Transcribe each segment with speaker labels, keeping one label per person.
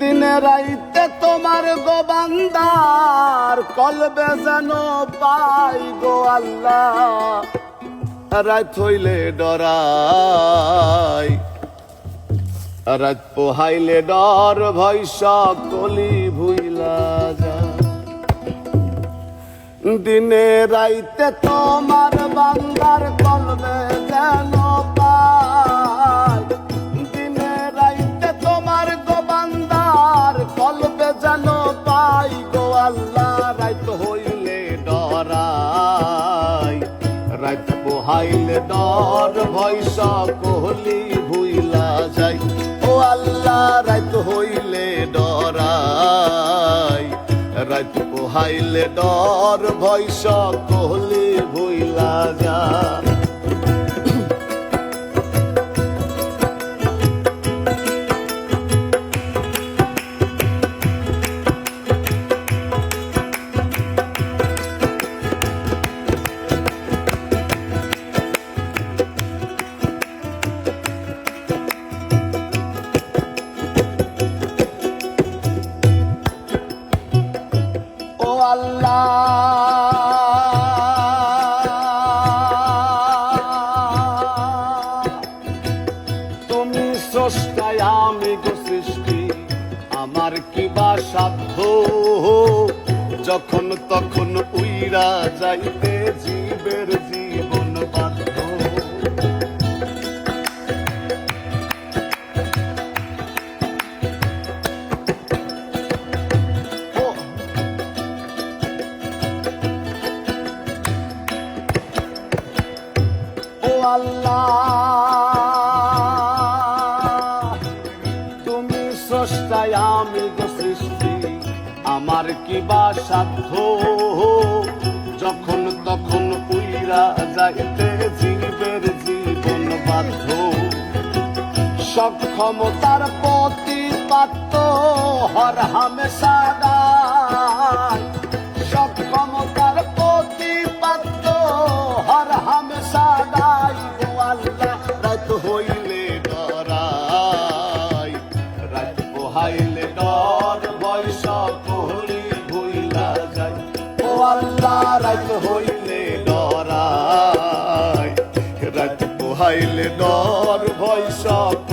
Speaker 1: দিনে রাইতে তোমার গোবান্দার কলবে যেন পাই গো আল্লাহ। রাত হইলে ডরাই, রাত পোহাইলে ডর ভয় সকলি দিনে রাইতে তোমার বান্দার কলবে যেন পাই। দিনে রাইতে তোমার গো বান্দার কলবে যেন পাই গো আল্লাহ, রাইত হইলে ডরাই। রাইত পোহাইলে ডর ভয় সকলি পোহাইলে ডর ভয় সকলি ভুইলা যা আল্লাহ। তুমি স্রষ্টায় সৃষ্টি আমার কি বা সাধ্য? যখন তখন উইরা যাইতে জীবের কি বা সাধ্য। যখন তখন উইরা যাইতে জীবের জীবন বাধ্য। সক্ষমতার প্রতিপাত্য হর হামেশা গায় রাত হইলে ডরাই। রাত পোহাইলে ডর ভয় সকলি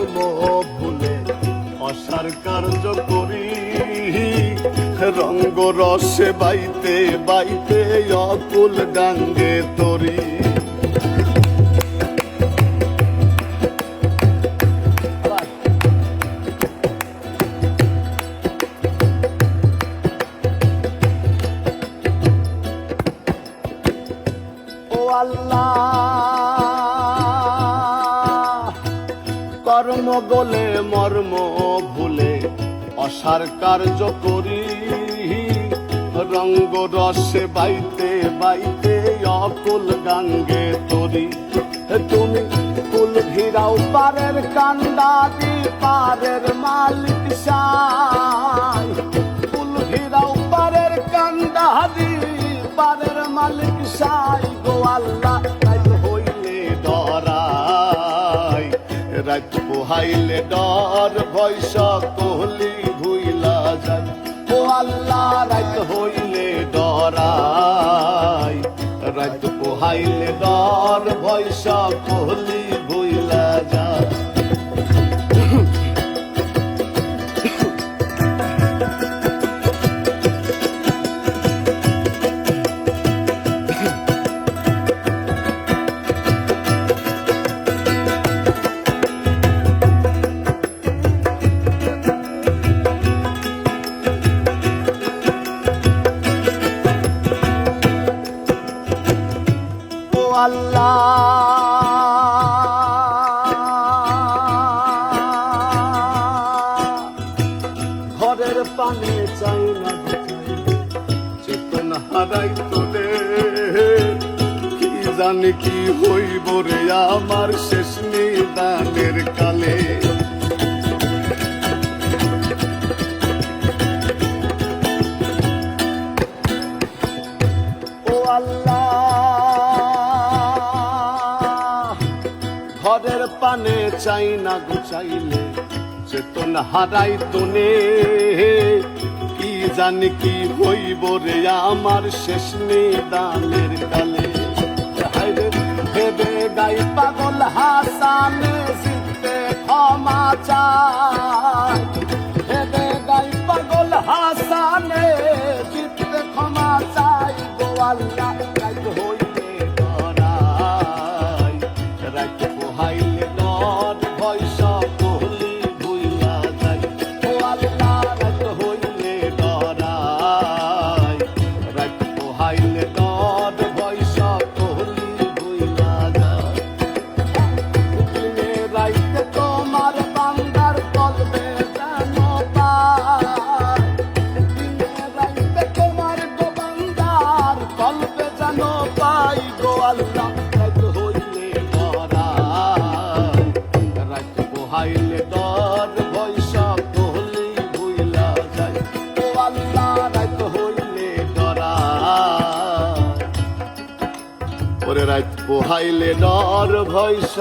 Speaker 1: মর্ম ভুলে অসার কার্য করি। রঙ্গ রসে বাইতে বাইতে অকুল গাঙ্গে তরি। ও কর্ম গোলে মর্ম ভুলে, অসার কার্য করি। রঙ্গ রসে বাইতে বাইতে অকুল গাঙ্গে তরি। তুমি কুল ঘিরাও পারের কান্দাদি পারের মালিক সাই। কুল ঘিরাও পারের কান্দাদি পারের মালিক সাই গো আল্লাহ। রাত পোহাইলে ডর ভয়স কোহলি ভুইলা যায়। ও আল্লাহ, রাত হইলে ডরাই। রাত পোহাইলে ডর ভয়স কোহলি আল্লাহ। ঘরের পানে চাই না চেতন হারাই তোলে কি জানি কি হইব রে আমার শেষ নিদানের কালে। পানে চাই না গুচাইলে চেতন হারাই তোনে। কি জানি কি হইব রে আমার শেষ নিদানের কালে হায়রে ভেবে গাই পাগল হাসানে জিতে ক্ষমা চায় ওরে রাত পোহাইলে ডর ভয়স